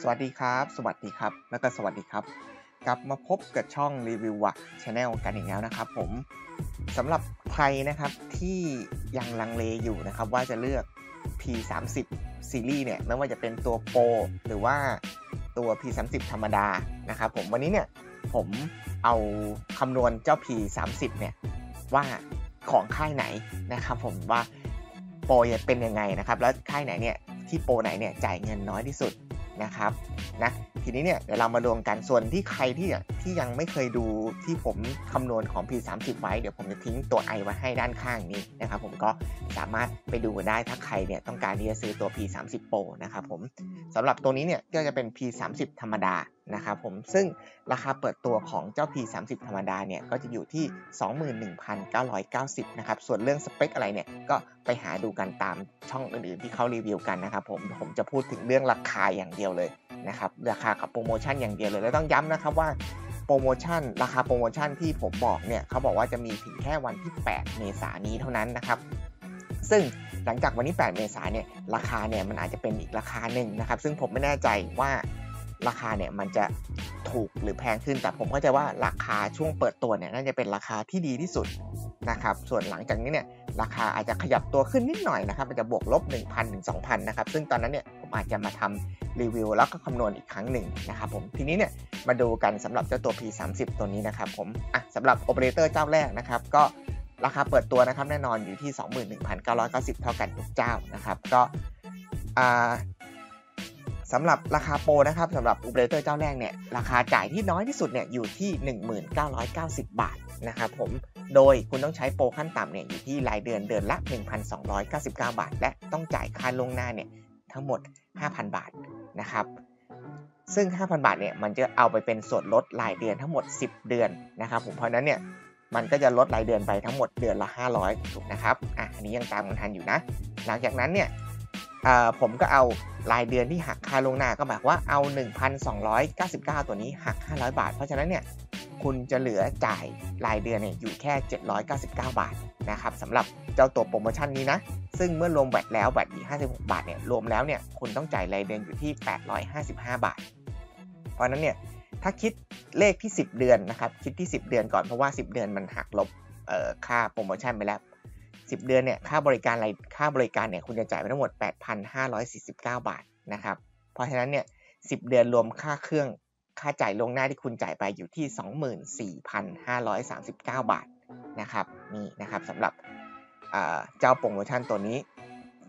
สวัสดีครับ สวัสดีครับ แล้วก็สวัสดีครับ กลับมาพบกับช่องรีวิววักชาแนลกันอีกแล้วนะครับผมสำหรับใครนะครับที่ยังลังเลอยู่นะครับว่าจะเลือก P30 ซีรีส์เนี่ยไม่ว่าจะเป็นตัวโปรหรือว่าตัว P30 ธรรมดานะครับผมวันนี้เนี่ยผมเอาคำนวณเจ้า P30 เนี่ยว่าของค่ายไหนนะครับผมว่าโปรเป็นยังไงนะครับแล้วค่ายไหนเนี่ยที่โปรไหนเนี่ยจ่ายเงินน้อยที่สุด นะครับนะทีนี้เนี่ยเดี๋ยวเรามาดวงกันส่วนที่ใครที่ที่ยังไม่เคยดูที่ผมคำนวณของ P30 ไว้เดี๋ยวผมจะทิ้งตัว i ไว้ให้ด้านข้างนี้นะครับผมก็สามารถไปดูได้ถ้าใครเนี่ยต้องการที่จะซื้อตัว P30 Pro นะครับผมสำหรับตัวนี้เนี่ยก็จะเป็น P30 ธรรมดา นะครับผมซึ่งราคาเปิดตัวของเจ้า P30 ธรรมดาเนี่ยก็จะอยู่ที่ 21,990นะครับส่วนเรื่องสเปคอะไรเนี่ยก็ไปหาดูกันตามช่องอื่นๆที่เขารีวิวกันนะครับผมผมจะพูดถึงเรื่องราคาอย่างเดียวเลยนะครับราคากับโปรโมชั่นอย่างเดียวเลยแล้วต้องย้ำนะครับว่าโปรโมชั่นราคาโปรโมชั่นที่ผมบอกเนี่ยเขาบอกว่าจะมีถึงแค่วันที่ 8 เมษายนนี้เท่านั้นนะครับซึ่งหลังจากวันที่ 8 เมษายนเนี่ยราคาเนี่ยมันอาจจะเป็นอีกราคาหนึ่งนะครับ ซึ่งผมไม่แน่ใจว่า ราคาเนี่ยมันจะถูกหรือแพงขึ้น แต่ผมเข้าใจว่าราคาช่วงเปิดตัวเนี่ยน่าจะเป็นราคาที่ดีที่สุดนะครับ ส่วนหลังจากนี้เนี่ยราคาอาจจะขยับตัวขึ้นนิดหน่อยนะครับ มันจะบวกลบ 1,000ถึง2,000นะครับ ซึ่งตอนนั้นเนี่ยผมอาจจะมาทำรีวิวแล้วก็คำนวณอีกครั้งหนึ่งนะครับผม ทีนี้เนี่ยมาดูกันสำหรับเจ้าตัว P30 ตัวนี้นะครับผม อะสำหรับโอเปอเรเตอร์เจ้าแรกนะครับ ก็ราคาเปิดตัวนะครับแน่นอนอยู่ที่ 21,990 เท่ากันทุกเจ้านะครับ ก็อ่า สำหรับราคาโปรนะครับสำหรับอเปอเรเตอร์เจ้าแรกเนี่ยราคาจ่ายที่น้อยที่สุดเนี่ยอยู่ที่ 1990 บาทนะครับผมโดยคุณต้องใช้โปรขั้นต่ำเนี่ยอยู่ที่รายเดือนเดือนละ 1,299 บาท และต้องจ่ายค่าลงหน้าเนี่ยทั้งหมด 5,000 บาทนะครับซึ่ง 5,000 บาทเนี่ยมันจะเอาไปเป็นส่วนลดรายเดือนทั้งหมด 10 เดือนนะครับผมเพราะนั้นเนี่ยมันก็จะลดรายเดือนไปทั้งหมดเดือนละ 500ถูกนะครับอะอันนี้ยังตามกันทันอยู่นะ หลังจากนั้นเนี่ย ผมก็เอารายเดือนที่หักค่าลงหน้าก็หมายว่าเอา 1,299 ตัวนี้หัก 500 บาท เพราะฉะนั้นเนี่ยคุณจะเหลือจ่ายรายเดือนเนี่ยอยู่แค่ 799 บาทนะครับสำหรับเจ้าตัวโปรโมชั่นนี้นะ ซึ่งเมื่อรวมแบตแล้วแบตอีก 56 บาทเนี่ยรวมแล้วเนี่ยคุณต้องจ่ายรายเดือนอยู่ที่ 855 บาท เพราะนั้นเนี่ยถ้าคิดเลขที่ 10 เดือนนะครับคิดที่ 10 เดือนก่อนเพราะว่า 10 เดือนมันหักลบค่าโปรโมชั่นไปแล้ว 10 เดือนเนี่ยค่าบริการอะไรค่าบริการเนี่ยคุณจะจ่ายไปทั้งหมด 8,549 บาทนะครับเพราะฉะนั้นเนี่ย10 เดือนรวมค่าเครื่องค่าจ่ายลงหน้าที่คุณจ่ายไปอยู่ที่ 24,539 บาทนะครับนี่นะครับสำหรับเจ้าโปรโมชั่นตัวนี้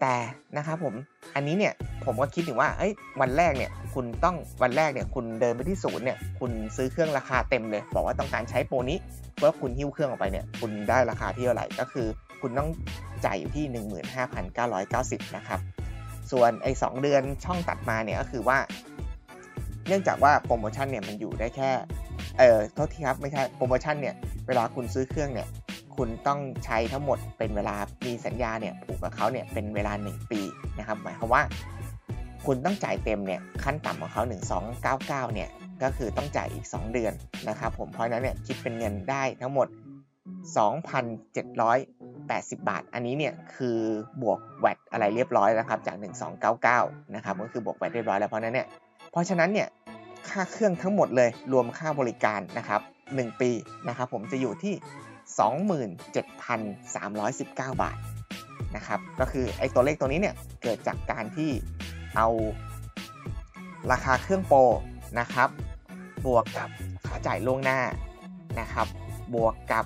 แต่นะครับผมอันนี้เนี่ยผมก็คิดถึงว่าเอ้ยวันแรกเนี่ยคุณต้องวันแรกเนี่ยคุณเดินไปที่ศูนย์เนี่ยคุณซื้อเครื่องราคาเต็มเลย บอกว่าต้องการใช้โปรนี้เพื่อคุณหิ้วเครื่องออกไปเนี่ยคุณได้ราคาที่เท่าไหร่ก็คือ คุณต้องจ่ายอยู่ที่ 15,990 นะครับ ส่วนไอ้2เดือนช่องตัดมาเนี่ยก็คือว่า เนื่องจากว่าโปรโมชั่นเนี่ยมันอยู่ได้แค่ เออโทษทีครับไม่ใช่โปรโมชั่นเนี่ยเวลาคุณซื้อเครื่องเนี่ยคุณต้องใช้ทั้งหมดเป็นเวลามีสัญญาเนี่ยผูกกับเขาเนี่ยเป็นเวลา 1 ปีนะครับ หมายความว่า คุณต้องจ่ายเต็มเนี่ยขั้นต่ำของเขา1299เนี่ยก็คือต้องจ่ายอีก 2 เดือนนะครับ ผมเพราะนั้นเนี่ยคิดเป็นเงินได้ทั้งหมด 80 บาท อันนี้เนี่ยคือบวกแวดอะไรเรียบร้อยแล้วครับจาก 1299นะครับก็คือบวกแวดเรียบร้อยแล้วเพราะนั้นเนี่ยเพราะฉะนั้นเนี่ยค่าเครื่องทั้งหมดเลยรวมค่าบริการนะครับ1ปีนะครับผมจะอยู่ที่ 27,319 บาทนะครับก็คือไอ้ตัวเลขตัวนี้เนี่ยเกิดจากการที่เอาราคาเครื่องโปรนะครับบวกกับค่าจ่ายล่วงหน้านะครับบวกกับ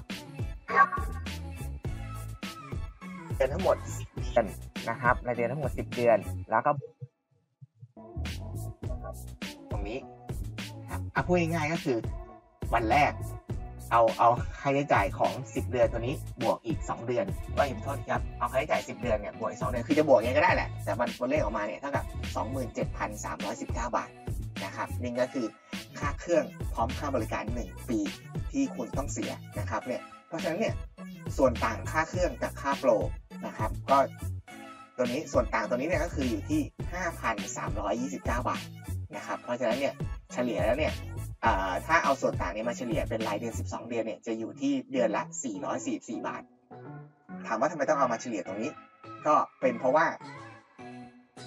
เดือนทั้งหมด10เดือนนะครับรายเดือนทั้งหมด 10 เดือน แล้วก็ตรงนี้ครับอะพูดง่ายๆก็คือวันแรก เอาเอาค่าใช้จ่ายของ 10 เดือนตัวนี้บวกอีก 2 เดือนก็เห็นโทษครับเอาค่าใช้จ่าย 10 เดือนเนี่ยบวกอีก2เดือนคือจะบวกยังไงก็ได้แหละแต่มันตัวเลขออกมาเนี่ยเท่ากับ27,319 บาทนะครับนี่ก็คือค่าเครื่องพร้อมค่าบริการ 1 ปีที่คุณต้องเสียนะครับเนี่ยเพราะฉะนั้นเนี่ยส่วนต่างค่าเครื่องกับค่าโปร นะครับ ก็ตัวนี้ส่วนต่างตัวนี้เนี่ยก็คืออยู่ที่ 5,329 บาทนะครับ เพราะฉะนั้นเนี่ยเฉลี่ยแล้วเนี่ยถ้าเอาส่วนต่างนี้มาเฉลี่ยเป็นรายเดือน 12 เดือนเนี่ยจะอยู่ที่เดือนละ 444 บาท ถามว่าทำไมต้องเอามาเฉลี่ยตรงนี้ ก็เป็นเพราะว่า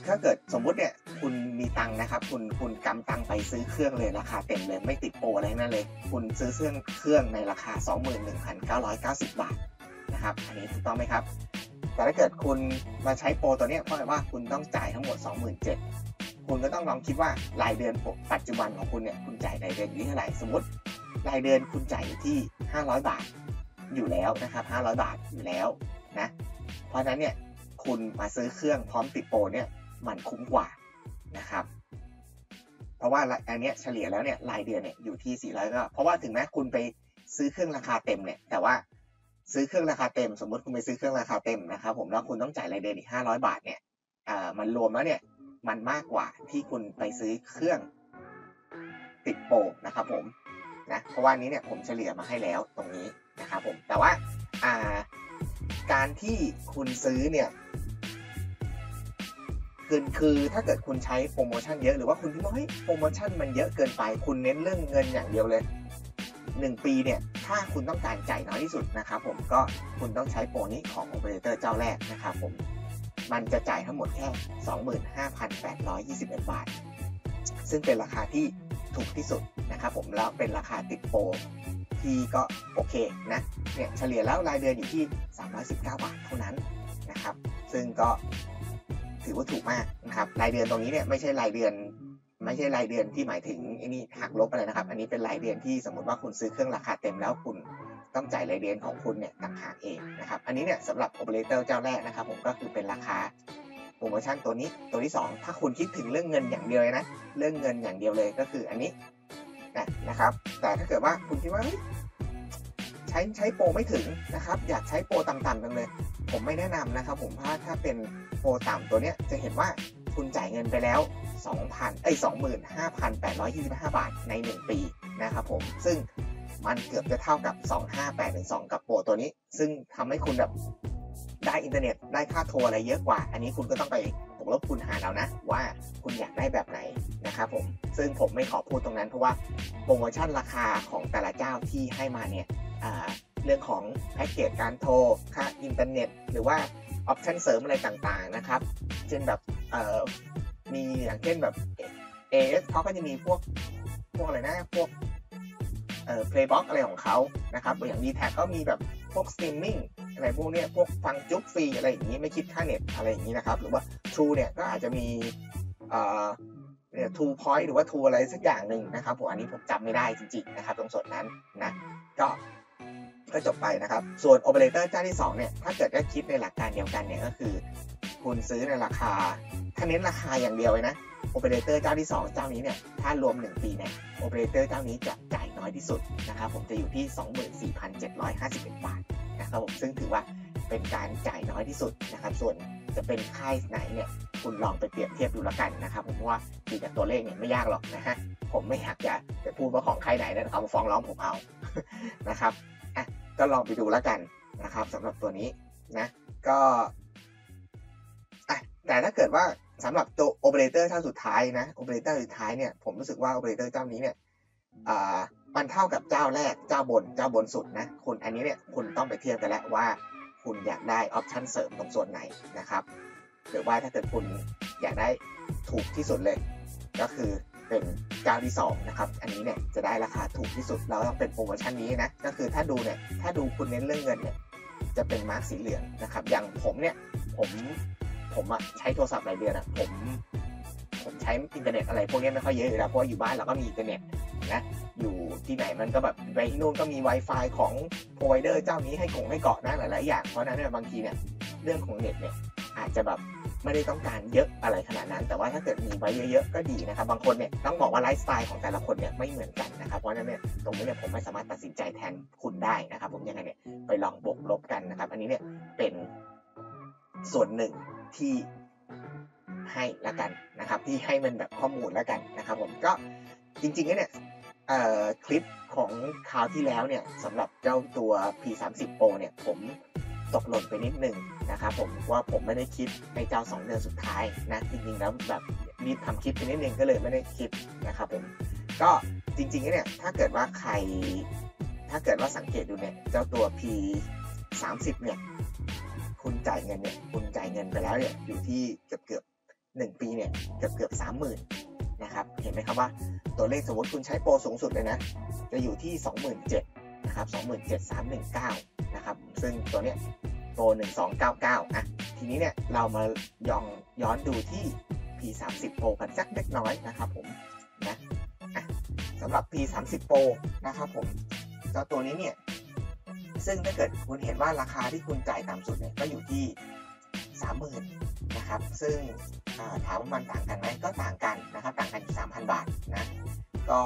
ถ้าเกิดสมมุติเนี่ยคุณมีตังนะครับ คุณคุณกำตังไปซื้อเครื่องเลยราคาเต็มเลยไม่ติดโปรอะไรนั่นเลย คุณซื้อเครื่องเครื่องในราคา 21,990 บาทนะครับ อันนี้ถูกต้องไหมครับ แต่ถ้าเกิดคุณมาใช้โปรตัวนี้เพราะว่าคุณต้องจ่ายทั้งหมด 27,000คุณก็ต้องลองคิดว่ารายเดือนปัจจุบันของคุณเนี่ยคุณจ่ายรายเดือนอยู่ที่เท่าไหร่สมมติรายเดือนคุณจ่ายอยู่ที่ 500 บาทอยู่แล้วนะครับ 500 บาทอยู่แล้วนะเพราะฉะนั้นเนี่ยคุณมาซื้อเครื่องพร้อมติดโปรเนี่ยมันคุ้มกว่านะครับ เพราะว่าอันเนี้ยเฉลี่ยแล้วเนี่ยรายเดือนเนี่ยอยู่ที่ 400 ก็เพราะว่าถึงแม้คุณไปซื้อเครื่องราคาเต็มเนี่ยแต่ว่า ซื้อเครื่องราคาเต็ม สมมติคุณไปซื้อเครื่องราคาเต็มนะครับผมแล้วคุณต้องจ่ายรายเดือนอีก500บาทเนี่ยอ่ามันรวมแล้วเนี่ยมันมากกว่าที่คุณไปซื้อเครื่องติดโปรนะครับผมนะเพราะว่านี้เนี่ยผมเฉลี่ยมาให้แล้วตรงนี้นะครับผมแต่ว่าอ่าการที่คุณซื้อเนี่ยคือคือถ้าเกิดคุณใช้โปรโมชั่นเยอะหรือว่าคุณคิดว่าเฮ้ยโปรโมชั่นมันเยอะเกินไปคุณเน้นเรื่องเงินอย่างเดียวเลย หนึ่งปีเนี่ย ถ้าคุณต้องการจ่ายน้อยที่สุดนะครับผมก็คุณต้องใช้โปรนี้ของโอเปอเรเตอร์เจ้าแรกนะครับผม มันจะจ่ายทั้งหมดแค่ 25,821 บาท ซึ่งเป็นราคาที่ถูกที่สุดนะครับผมแล้วเป็นราคาติดโปรที่ก็โอเคนะเนี่ยเฉลี่ยแล้วรายเดือนอยู่ที่ 319 บาทเท่านั้นนะครับ ซึ่งก็ถือว่าถูกมากนะครับรายเดือนตรงนี้เนี่ยไม่ใช่รายเดือน ไม่ใช่รายเดือนที่หมายถึงไอ้นี่หักลบอะไรนะครับ อันนี้เป็นรายเดือนที่สมมติว่าคุณซื้อเครื่องราคาเต็มแล้วคุณต้องจ่ายรายเดือนของคุณเนี่ยต่างหากเองนะครับ อันนี้เนี่ยสำหรับโอเปอเรเตอร์เจ้าแรกนะครับ ผมก็คือเป็นราคาโปรโมชั่นตัวนี้ตัวที่ 2 ถ้าคุณคิดถึงเรื่องเงินอย่างเดียวเลยนะ เรื่องเงินอย่างเดียวเลยก็คืออันนี้นะครับ แต่ถ้าเกิดว่าคุณคิดว่าใช้ใช้โปรไม่ถึงนะครับ อยากใช้โปรต่ำๆกันเลย ผมไม่แนะนำนะครับ ผมถ้าถ้าเป็นโปรต่ำตัวเนี้ยจะเห็นว่าคุณจ่ายเงินไปแล้ว 2,000เอ้25,825 บาทใน 1 ปีนะครับผม ซึ่งมันเกือบจะเท่ากับ 2582กับโปรตัวนี้ ซึ่งทำให้คุณแบบได้อินเทอร์เน็ตได้ค่าโทรอะไรเยอะกว่า อันนี้คุณก็ต้องไปบวกลบคูณหารเอานะ ว่าคุณอยากได้แบบไหนนะครับผม ซึ่งผมไม่ขอพูดตรงนั้นเพราะว่าโปรโมชั่นราคาของแต่ละเจ้าที่ให้มาเนี่ยเรื่องของแพ็กเกจการโทรค่าอินเทอร์เน็ต หรือว่าออปชันเสริมอะไรต่างๆนะครับ เช่นแบบ มีอย่างเช่นแบบ AS เขาก็จะมีพวกพวกอะไรนะพวกเอ่อ Playbox อะไรของเขานะครับอย่าง d t แท็ก็มีแบบพวกสตรีมมิ่งอะไรพวกเนี้ยพวกฟังจุ๊กฟรีอะไรอย่างนี้ไม่คิดค่าเน็ตอะไรอย่างนี้นะครับหรือว่า True เนี่ยก็อาจจะมีเอ่อเนี่ย True Point หรือว่า True อะไรสักอย่างหนึ่งนะครับผมอันนี้ผมจำไม่ได้จริงๆนะครับตรงส่วนนั้นนะก็ก็จบไปนะครับ ส่วนโอเปอเรเตอร์เจ้าที่2เนี่ยถ้าเกิดก็คิดในหลักการเดียวกันเนี่ยก็คือ คุณซื้อในราคา ถ้าเน้นราคาอย่างเดียวเลยนะโอเปอเรเตอร์เจ้าที่ 2 เจ้านี้เนี่ยถ้ารวม 1 ปีเนี่ยโอเปอเรเตอร์เจ้านี้จะจ่ายน้อยที่สุดนะครับผมจะอยู่ที่ 24,751 บาทนะครับผมซึ่งถือว่าเป็นการจ่ายน้อยที่สุดนะครับ ส่วนจะเป็นค่ายไหนเนี่ยคุณลองไปเปรียบเทียบดูแล้วกันนะครับผมว่าดูจากตัวเลขเนี่ยไม่ยากหรอกนะฮะผมไม่อยากจะไปพูดว่าของค่ายไหนนะครับมาฟ้องร้องผมเอานะครับอะก็ลองไปดูแล้วกันนะครับสำหรับตัวนี้นะก็ แต่ถ้าเกิดว่าสำหรับตัวโอเปอเรเตอร์เจ้าสุดท้ายนะโอเปอเรเตอร์สุดท้ายเนี่ยผมรู้สึกว่าโอเปอเรเตอร์เจ้านี้เนี่ยอ่ามันเท่ากับเจ้าแรกเจ้าบนเจ้าบนสุดนะคุณอันนี้เนี่ยคุณต้องไปเทียบกันแล้วว่า คุณอยากได้ออปชันเสริมตรงส่วนไหนนะครับหรือว่าถ้าเกิดคุณอยากได้ถูกที่สุดเลย ก็คือเป็นเจ้าที่2นะครับอันนี้เนี่ยจะได้ราคาถูกที่สุดแล้วต้องเป็นโปรโมชั่นนี้นะก็คือถ้าดูเนี่ยถ้าดูคุณเน้นเรื่องเงินเนี่ยจะเป็นมาร์กสีเหลืองนะครับอย่างผมเนี่ยผม ผมอะใช้โทรศัพท์รายเดือนอะผม ผมใช้อินเทอร์เน็ตอะไรพวกนี้ไม่ค่อยเยอะอยู่แล้วเพราะว่าอยู่บ้านเราก็มีอินเทอร์เน็ตนะอยู่ที่ไหนมันก็แบบไปที่นู่นก็มี Wi-Fi ของ provider เจ้านี้ให้กงให้เกาะนะหลายๆอย่างเพราะนั้นเนี่ยบางทีเนี่ยเรื่องของเน็ตเนี่ยอาจจะแบบไม่ได้ต้องการเยอะอะไรขนาดนั้น แต่ว่าถ้าเกิดมีไว้เยอะๆก็ดีนะครับ บางคนเนี่ยต้องบอกว่าไลฟ์สไตล์ของแต่ละคนเนี่ยไม่เหมือนกันนะครับ เพราะนั้นเนี่ยตรงนี้เนี่ยผมไม่สามารถตัดสินใจแทนคุณได้นะครับ ผมยังไงเนี่ยไปลองบวกลบกันนะครับ อันนี้เนี่ยเป็น ส่วนหนึ่งที่ให้ละกันนะครับ ที่ให้มันแบบข้อมูลล้วกันนะครับผมก็จริงๆเนี่ยคลิปของคราวที่แล้วเนี่ยสำหรับเจ้าตัว P30 Pro เนี่ยผมตกหล่นไปนิดนึงนะครับผมว่าผมไม่ได้คิดในเจ้า 2 เดือนสุดท้ายนะจริงๆแล้วแบบรีบทำคลิปไปนิดนึงก็เลยไม่ได้คิดนะครับผมก็จริงๆเนี่ยถ้าเกิดว่าใคร ถ้าเกิดว่าสังเกตดูเนี่ยเจ้าตัว P 30 เนี่ย คุณจ่ายเงินเนี่ยคุณจ่ายเงินไปแล้วเนี่ยอยู่ที่เกือบเกือบ1ปีเนี่ยเกือบเกือบ30,000นนะครับเห็นไหมครับว่าตัวเลขสมมติคุณใช้โปรสูงสุดเลยนะจะอยู่ที่27,000นเจ็ดนะครับ27,319นเจ็ดสามหนึ่งเก้านะครับซึ่งตัวเนี้ยโปร1299อะทีนี้เนี่ยเรามาย้อนย้อนดูที่ P30 Pro กันสักเล็กน้อยนะครับผมนะะสำหรับ P30 Pro นะครับผมก็ตัวนี้เนี่ย ซึ่งถ้าเกิดคุณเห็นว่าราคาที่คุณจ่ายต่ำสุดเนี่ยก็อยู่ที่ 30,000นะครับ ซึ่งถามว่ามันต่างกันไหมก็ต่างกันนะครับ ต่างกันที่3,000บาทนะ ก็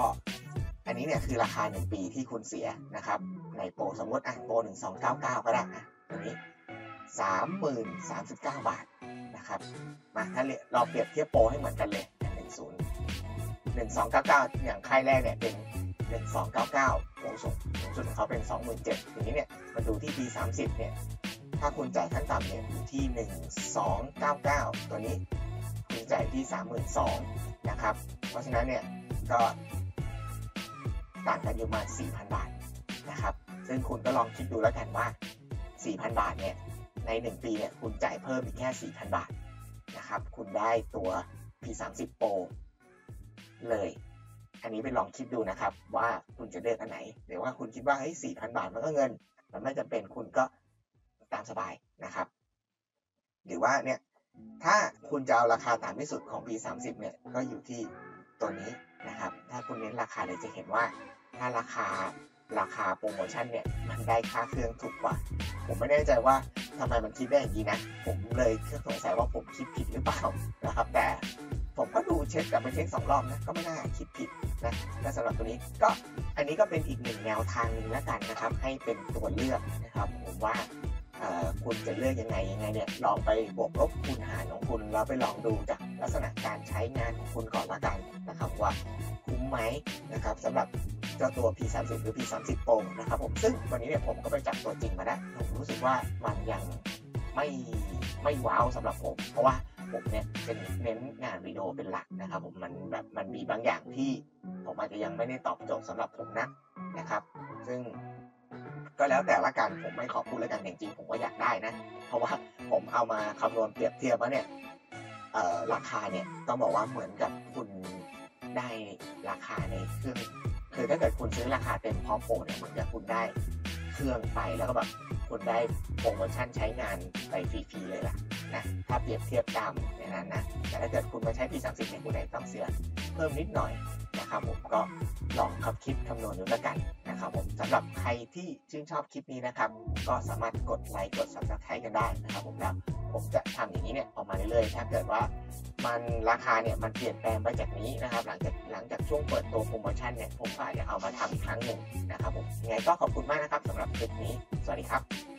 อันนี้เนี่ยคือราคา 1 ปีที่คุณเสียนะครับ ในโปรสมมติอะโปร1299ก็ได้อะตัวนี้30,039บาทนะครับมาถ้าเราเปรียบเทียบโปรให้เหมือนกันเลย10 1299อย่างค่ายแรกเนี่ยเป็น 1299โปรสูงสุดของเขาเป็น 27,000ทีนี้เนี่ยมาดูที่ P30 เนี่ยถ้าคุณจ่ายขั้นต่ำเนี่ยอยู่ที่ 1299 ตัวนี้คุณจ่ายที่ 32,000นะครับ เพราะฉะนั้นเนี่ยก็ต่างกันอยู่มา4,000 บาทนะครับ ซึ่งคุณก็ลองคิดดูแล้วกันว่า 4,000 บาทเนี่ยใน 1 ปีเนี่ยคุณจ่ายเพิ่มอีกแค่ 4,000 บาทนะครับ คุณได้ตัว P30 Pro เลย อันนี้ไปลองคิดดูนะครับว่าคุณจะเลือกอันไหนหรือว่าคุณคิดว่าเฮ้ย4,000บาทมันก็เงิน มันไม่จำเป็นคุณก็ตามสบายนะครับ หรือว่าเนี่ยถ้าคุณจะเอาราคาต่ำที่สุดของ P30 เนี่ยก็อยู่ที่ตัวนี้นะครับ ถ้าคุณเน้นราคาเลยจะเห็นว่า ถ้าราคาราคาโปรโมชั่นเนี่ยมันได้ค่าเครื่องถูกกว่า ผมไม่แน่ใจว่าทำไมมันคิดได้อย่างนี้นะ ผมเลยสงสัยว่าผมคิดผิดหรือเปล่านะครับ แต่ ผมก็ดูเช็คกลับไปเช็คสองรอบนะก็ไม่น่าคิดผิดนะและสำหรับตัวนี้ก็อันนี้ก็เป็นอีกหนึ่งแนวทางนึงแล้วกันนะครับ ให้เป็นตัวเลือกนะครับ ผมว่าคุณจะเลือกยังไงยังไงเนี่ยลองไปบวกลบคูณหารของคุณแล้วไปลองดูจากลักษณะการใช้งานของคุณก่อนละกันนะครับว่าคุ้มไหมนะครับสำหรับเจ้าตัว P30 หรือ P30 Pro นะครับผมซึ่งวันนี้เนี่ยผมก็ไปจับตัวจริงมาแล้วผมรู้สึกว่ามันยังไม่ไม่ว้าวสำหรับผม เพราะว่า ผมเนี่ยเป็นเน้นงานวิดีโอเป็นหลักนะครับผมมันแบบมันมีบางอย่างที่ผมอาจจะยังไม่ได้ตอบโจทย์สำหรับผมนะนะครับ ซึ่งก็แล้วแต่ละกันผมไม่ขอพูดแล้วกันจริงๆผมก็อยากได้นะ เพราะว่าผมเอามาคำนวณเปรียบเทียบมาเนี่ยราคาเนี่ยต้องบอกว่าเหมือนกับคุณได้ราคาในเครื่องคือถ้าเกิดคุณซื้อราคาเต็มพร้อมโปรเนี่ยเหมือนกับคุณได้เครื่องไปแล้วก็แบบคุณได้โปรโมชั่นใช้งานไปฟรีๆเลยล่ะ นะถ้าเปรียบเทียบตามในนั้นนะแต่ถ้าเกิดคุณมาใช้ P30 เนี่ยคุณอาจต้องเสียเพิ่มนิดหน่อยนะครับผมก็ลองคับคิดคำนวณดูแล้วกันนะครับผมสำหรับใครที่ชื่นชอบคลิปนี้นะครับ ก็สามารถกดไลค์กด subscribe กันได้นะครับผมแล้วผมจะทำอย่างนี้เนี่ยออกมาเรื่อยๆ ถ้าเกิดว่ามันราคาเนี่ยมันเปลี่ยนแปลงไปจากนี้นะครับ หลังจากหลังจากช่วงเปิดตัวโปรโมชั่นเนี่ยผมก็อาจจะเอามาทำอีกครั้งหนึ่งนะครับผมยังไงก็ขอบคุณมากนะครับสำหรับคลิปนี้ สวัสดีครับ